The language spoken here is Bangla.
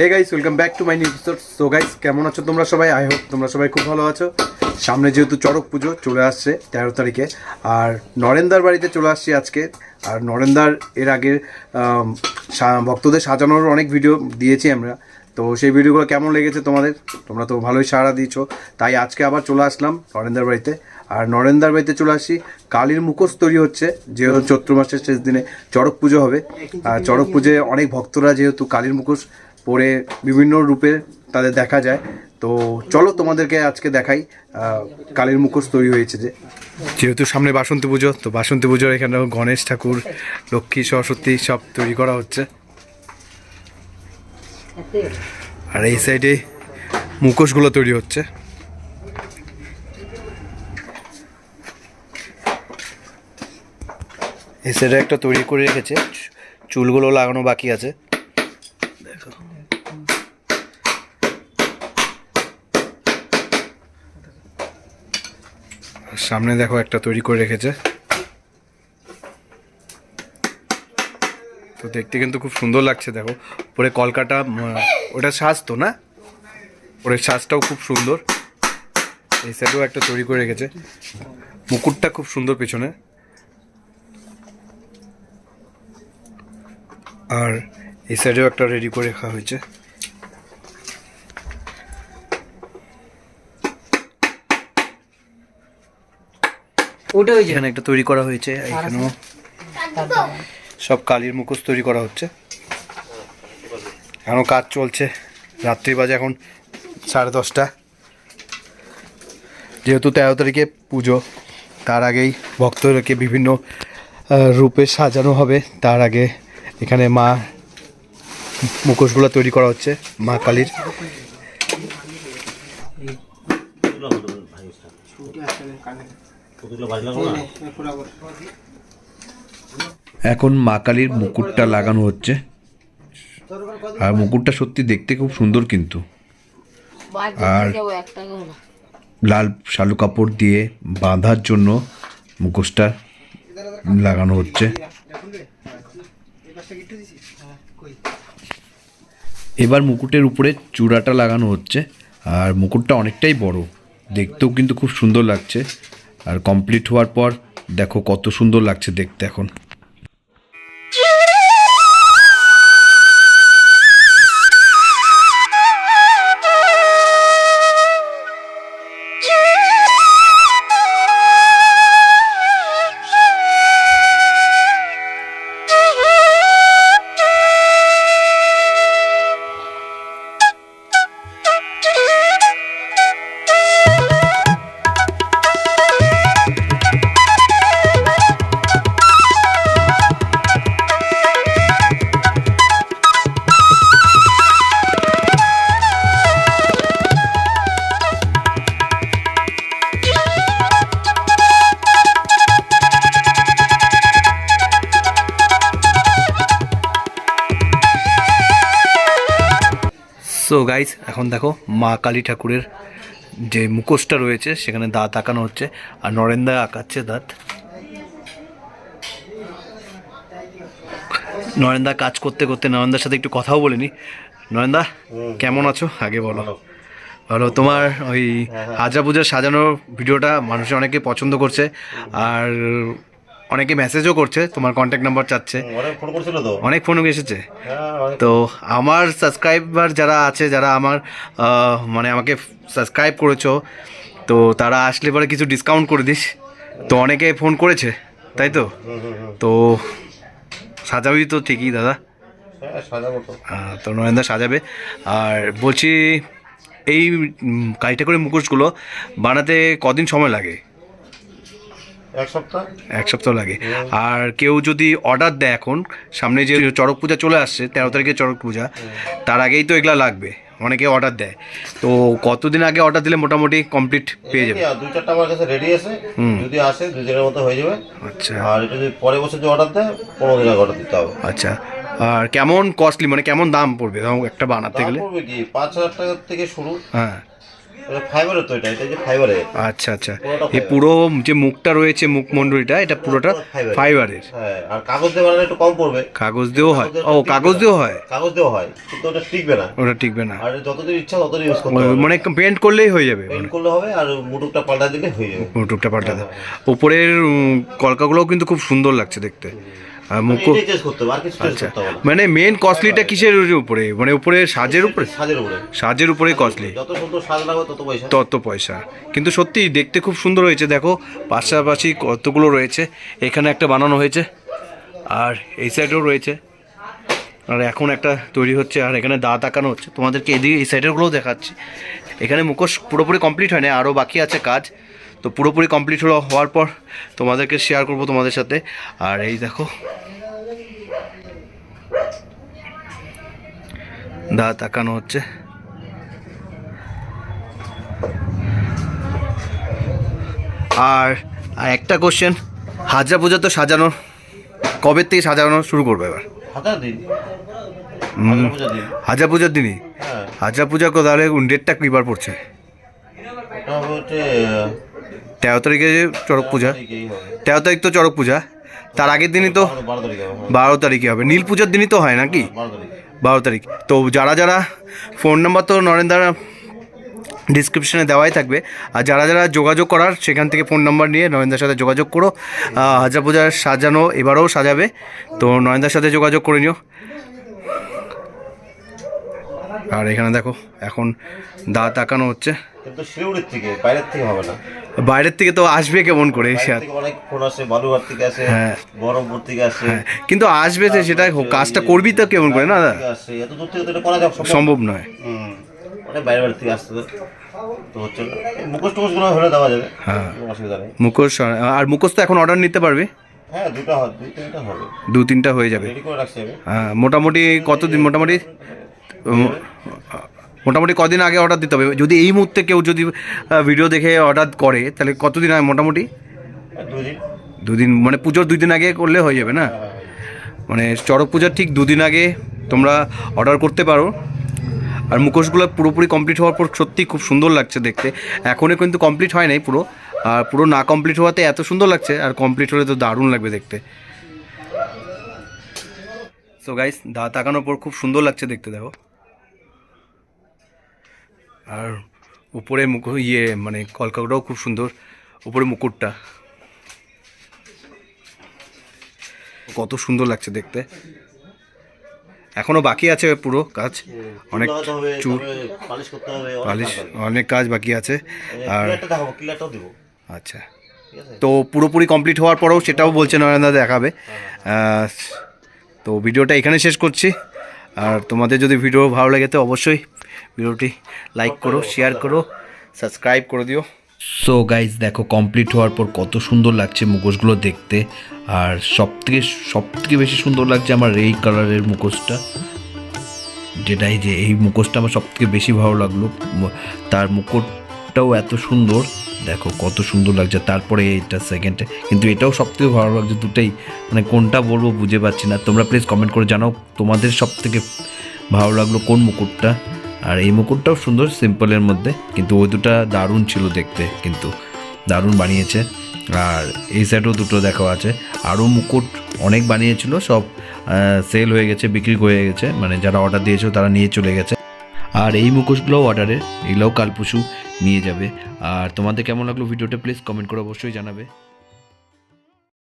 Hey guys welcome back to my new episode so guys কেমন আছো তোমরা সবাই? আই হোপ তোমরা সবাই খুব ভালো আছো। সামনে যেহেতু চড়ক পুজো চলে আসছে তেরো তারিখে, আর নরেন্দার বাড়িতে চলে আসছি আজকে। আর নরেন্দার এর আগের ভক্তদের সাজানোর অনেক ভিডিও দিয়েছি আমরা। তো সেই ভিডিওগুলো কেমন লেগেছে তোমাদের? তোমরা তো ভালোই সাড়া দিয়েছ। তাই আজকে আবার চলে আসলাম নরেন্দার বাড়িতে। আর নরেন্দার বাড়িতে চলে আসি কালীর মুখোশ তৈরি হচ্ছে। যেহেতু চৈত্র মাসের শেষ দিনে চড়ক পুজো হবে। আর চড়ক পুজোয় অনেক ভক্তরা যেহেতু কালীর মুখোশ পরে বিভিন্ন রূপে তাদের দেখা যায়। তো চলো তোমাদেরকে আজকে দেখাই কালীর মুখোশ তৈরি হয়েছে যে। যেহেতু সামনে বাসন্তী পুজো, তো বাসন্তী পুজোর এখানে গণেশ ঠাকুর, লক্ষ্মী, সরস্বতী সব তৈরি করা হচ্ছে। আর এই সাইডে মুখোশগুলো তৈরি হচ্ছে। এই সাইডে একটা তৈরি করে রেখেছে, চুলগুলো লাগানো বাকি আছে। সামনে দেখো একটা তৈরি করে রেখেছে। তো দেখতে কিন্তু খুব সুন্দর লাগছে, দেখো। উপরে কলকাটা ওটা সাজ তো না? ওপরের সাজটাও খুব সুন্দর। এই সাইডেও একটা তৈরি করে রেখেছে। মুকুটটা খুব সুন্দর পেছনে। আর এই সাইডেও একটা রেডি করে রাখা হয়েছে। ওটা হয়েছে এখানে একটা তৈরি করা হয়েছে এখানেও সব কালির মুখোশ তৈরি করা হচ্ছে। এখনও কাজ চলছে রাত্রি বাজে এখন সাড়ে দশটা। যেহেতু তেরো তারিখে পুজো তার আগেই ভক্তদেরকে বিভিন্ন রূপে সাজানো হবে। তার আগে এখানে মা মুখোশগুলো তৈরি করা হচ্ছে মা কালীর। এখন মা কালীর মুকুটটা লাগানো হচ্ছে। আর মুকুটটা সত্যি দেখতে খুব সুন্দর কিন্তু। আর লাল শালু কাপড় দিয়ে বাঁধার জন্য মুখোশটা লাগানো হচ্ছে। এবার মুকুটের উপরে চূড়াটা লাগানো হচ্ছে, আর মুকুটটা অনেকটাই বড়। দেখতেও কিন্তু খুব সুন্দর লাগছে, আর কমপ্লিট হওয়ার পর দেখো কত সুন্দর লাগছে দেখতে এখন। সো গাইস এখন দেখো মা কালী ঠাকুরের যে মুখোশটা রয়েছে সেখানে দাঁত আঁকানো হচ্ছে। আর নরেন্দা আঁকাচ্ছে দাঁত। নরেন্দা কাজ করতে করতে নরেন্দার সাথে একটু কথাও বলিনি নরেন্দা কেমন আছো? আগে বলো। ভালো। তোমার ওই হাজরা পূজার সাজানোর ভিডিওটা মানুষের অনেকে পছন্দ করছে। আর অনেকে মেসেজও করছে তোমার কন্ট্যাক্ট নাম্বার চাচ্ছে। অনেক ফোন এসেছে। হ্যাঁ তো আমার সাবস্ক্রাইবার যারা আছে যারা আমার মানে আমাকে সাবস্ক্রাইব করেছ তো তারা আসলে পরে কিছু ডিসকাউন্ট করে দিস। তো অনেকে ফোন করেছে তাই তো। তো সাজাবি তো ঠিকই দাদা। হ্যাঁ তো। আহ, তো নরেন্দা সাজাবে। আর বলছি এই কাইটা করে মুখোশগুলো বানাতে কদিন সময় লাগে? এক সপ্তাহ? এক সপ্তাহ লাগে। আর কেউ যদি অর্ডার দেয় এখন সামনে যে চড়ক পূজা চলে আসছে তেরো তারিখে চড়ক পূজা তার আগেই তো এগুলা লাগবে। অনেকে অর্ডার দেয়। তো কতদিন আগে অর্ডার দিলে মোটামুটি কমপ্লিট পেয়ে যাবে? দুই চারটা আমার কাছে রেডি আছে? যদি আসে দুই দিনের মতো হয়ে যাবে। আচ্ছা। আর এটা যদি পরে বছর যদি অর্ডার দেয় পনেরো দিন আগে অর্ডার দিতে হবে। আচ্ছা। আর কেমন কস্টলি মানে কেমন দাম পড়বে? একটা বানাতে গেলে? পাঁচ হাজার টাকা থেকে শুরু। হ্যাঁ। ফাইবারের তো এটা এটা যে ফাইবারের আচ্ছা আচ্ছা। এই পুরো যে মুখটা রয়েছে মুখমণ্ডলীটা এটা পুরোটা ফাইবারের হ্যাঁ আর কাগজ দিয়ে বানালে একটু কম পড়বে। কাগজ দিয়েও হয়। ও কাগজ দিয়েও হয়? কাগজ দিয়েও হয় কিন্তু ওটা টিকবে না। ওটা টিকবে না। আর যতদিন ইচ্ছা ততদিন ইউজ করতে হবে। মানে পেন্ট করলেই হয়ে যাবে। পেন্ট করলে হবে আর মুটুকটা পাল্টা দিলে হয়ে যাবে। মুটুকটা পাল্টাতে উপরের কলকাগুলোও কিন্তু খুব সুন্দর লাগছে দেখতে। মুখ আর কিছু চেঞ্জ আচ্ছা। না। মানে মেন কস্টলিটা কিসের উপরে? মানে উপরে সাজের উপরে? সাজের উপরে। সাজের উপরে কস্টলি যত সুন্দর সাজ লাগবে তত পয়সা। তত পয়সা। কিন্তু সত্যি দেখতে খুব সুন্দর হয়েছে দেখো। পাশাপাশি কতগুলো রয়েছে। এখানে একটা বানানো হয়েছে আর এই সাইডেও রয়েছে। আর এখন একটা তৈরি হচ্ছে আর এখানে দাঁত আঁকানো হচ্ছে। তোমাদেরকে এদিকে এই সাইডেরগুলোও দেখাচ্ছি। এখানে মুখোশ পুরোপুরি কমপ্লিট হয়নি আরও বাকি আছে কাজ। তো পুরোপুরি কমপ্লিট হলো হওয়ার পর তোমাদেরকে শেয়ার করব তোমাদের সাথে। আর এই দেখো। দাঁত আঁকানো হচ্ছে। আর আর একটা কোশ্চেন হাজরা পূজা তো সাজানো কবে থেকে সাজানো শুরু করবে এবার? হাজার পূজার দিনই। হ্যাঁ। হাজরা পূজা তাহলে ডেটটা কিবার পড়ছে? তেরো তারিখে চড়ক পূজা। তেরো তারিখ তো চড়ক পূজা। তার আগের দিনই তো বারো- তারিখে হবে। নীল পূজার দিনই তো হয় নাকি? বারো তারিখ। তো যারা যারা ফোন নাম্বার তো নরেন্দ্র ডিসক্রিপশনে দেওয়াই থাকবে। আর যারা যারা যোগাযোগ করার, সেখান থেকে ফোন নাম্বার নিয়ে নরেন্দ্রের সাথে যোগাযোগ করো। হাজরা পূজার সাজানো এবারেও সাজাবে। তো নরেন্দ্রের সাথে যোগাযোগ করে নিও। আর এখানে দেখো, এখন দাঁত আঁকানো হচ্ছে। থেকে, বাইরের থেকে হবে না। বাইরের থেকে তো আসবে কেমন করে সে অনেক ফোন আসে বালুঘাট থেকে আসে হ্যাঁ। বহরমপুর থেকে আসে। হ্যাঁ কিন্তু আসবে সে সেটা কাজটা করবি তো কেমন করে না? এত দূর থেকে তো করা সম্ভব। নয়। অনেক বাইরে বাইরে থেকে আসতে তো তো হচ্ছে মুখোশ টুকোশগুলো হলে দেওয়া যাবে হ্যাঁ। অসুবিধা নেই। মুখোশ আর মুখোশ তো এখন অর্ডার নিতে পারবে? হ্যাঁ দু তিনটা হয়ে যাবে। হ্যাঁ মোটামুটি কতদিন মোটামুটি? মোটামুটি কদিন আগে অর্ডার দিতে হবে। যদি এই মুহূর্তে কেউ যদি ভিডিও দেখে অর্ডার করে তাহলে কতদিন আগে মোটামুটি? দুদিন। মানে পুজোর দুই দিন আগে করলে হয়ে যাবে না? মানে চড়ক পূজার ঠিক দুদিন আগে তোমরা অর্ডার করতে পারো। আর মুখোশগুলো পুরোপুরি কমপ্লিট হওয়ার পর সত্যি খুব সুন্দর লাগছে দেখতে। এখনও কিন্তু কমপ্লিট হয় নাই পুরো। আর পুরো না কমপ্লিট হওয়াতে এত সুন্দর লাগছে আর কমপ্লিট হলে তো দারুণ লাগবে দেখতে। সো গাইস দা তাকানোর পর খুব সুন্দর লাগছে দেখতে দেখো। আর উপরে মুখ ইয়ে মানে কলকাতাটাও খুব সুন্দর। উপরে মুকুটটা। কত সুন্দর লাগছে দেখতে। এখনও বাকি আছে পুরো কাজ। অনেক চুর পালিশ অনেক কাজ বাকি। আছে। আর আচ্ছা। তো পুরোপুরি কমপ্লিট হওয়ার পরেও সেটাও বলছে নরেন্দ্র দেখাবে। তো ভিডিওটা এখানে শেষ করছি। আর তোমাদের যদি ভিডিও ভালো লাগে তো অবশ্যই ভিডিওটি লাইক করো শেয়ার করো সাবস্ক্রাইব করে দিও। সো গাইজ দেখো কমপ্লিট হওয়ার পর কত সুন্দর লাগছে মুখোশগুলো দেখতে। আর সব থেকে সব থেকে বেশি সুন্দর লাগছে আমার এই কালারের মুখোশটা। যেটাই যে এই মুখোশটা আমার সব থেকে বেশি ভালো লাগল। তার মুকুটটাও এত সুন্দর। দেখো, কত সুন্দর লাগছে। তারপরে এটা সেকেন্ডে কিন্তু এটাও সব থেকে ভালো লাগছে দুটাই। মানে কোনটা বলব বুঝে পাচ্ছি না। তোমরা প্লিজ কমেন্ট করে জানাও তোমাদের সব থেকে ভালো লাগল কোন মুকুটটা। আর এই মুকুটটাও সুন্দর, সিম্পলের মধ্যে। কিন্তু ওই দুটা দারুণ ছিল দেখতে, কিন্তু দারুণ বানিয়েছে। আর এই সাইডেও দুটো দেখা আছে। আরও মুকুট অনেক বানিয়েছিল, সব সেল হয়ে গেছে, বিক্রি হয়ে গেছে। মানে যারা অর্ডার দিয়েছিল তারা নিয়ে চলে গেছে। আর এই মুখোশগুলোও অর্ডারের এগুলোও কাল পশু নিয়ে যাবে। আর তোমাদের কেমন লাগল ভিডিওটা প্লিজ কমেন্ট করে অবশ্যই জানাবে।